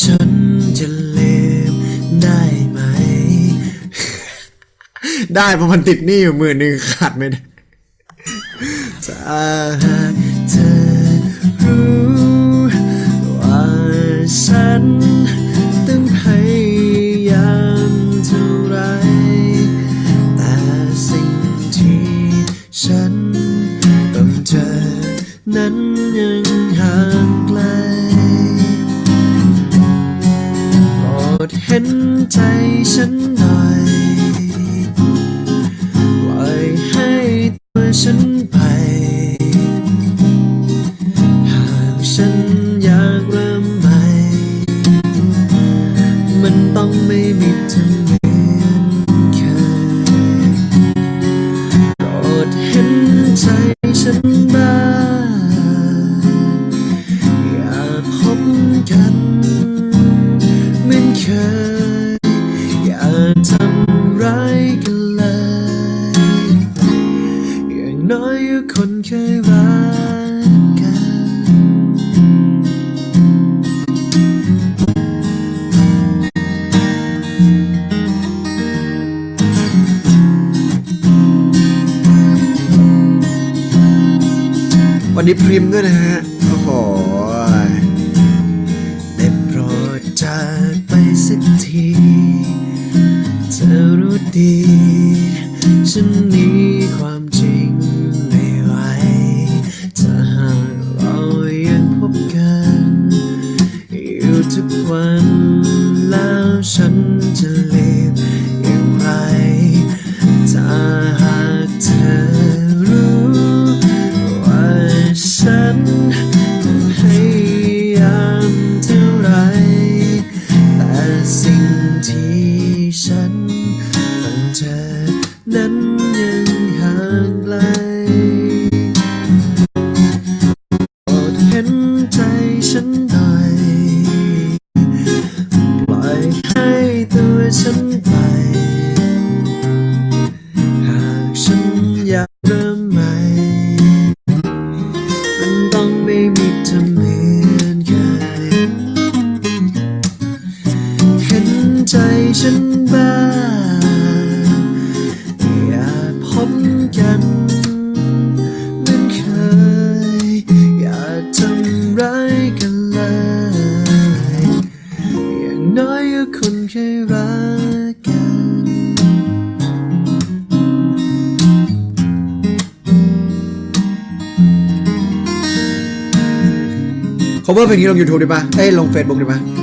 ฉันจะลืมได้ไหม ได้เพราะมันติดหนี้อยู่หมื่นหนึ่งขาดไม่ได้ถ้าหากเธอรู้ว่าฉันต้องพยายามเท่าไรแต่สิ่งที่ฉัน ใจฉันหน่อยปล่อยให้ตัวฉันไป หากฉันอยากเริ่มใหม่ มันต้องไม่มีเธอเหม คนเคยรักกัน วันนี้พริมด้วยนะฮะ โอ้โหได้โปรดจากไปสักที เธอรู้ดี ฉันนี ทุกวัน แล้วฉันจะลืมอย่างไร ถ้าหากเธอรู้ว่าฉันพยายามเท่าไร แต่สิ่งที่ฉัน ฉันบ้างอย่าพบกันเหมือนเคย อย่าทำร้ายกันเลย อย่างน้อยก็คนเคยรักกัน cover เพลงนี้ลง YouTube ได้ปะเอ้ยลง Facebook ได้ปะ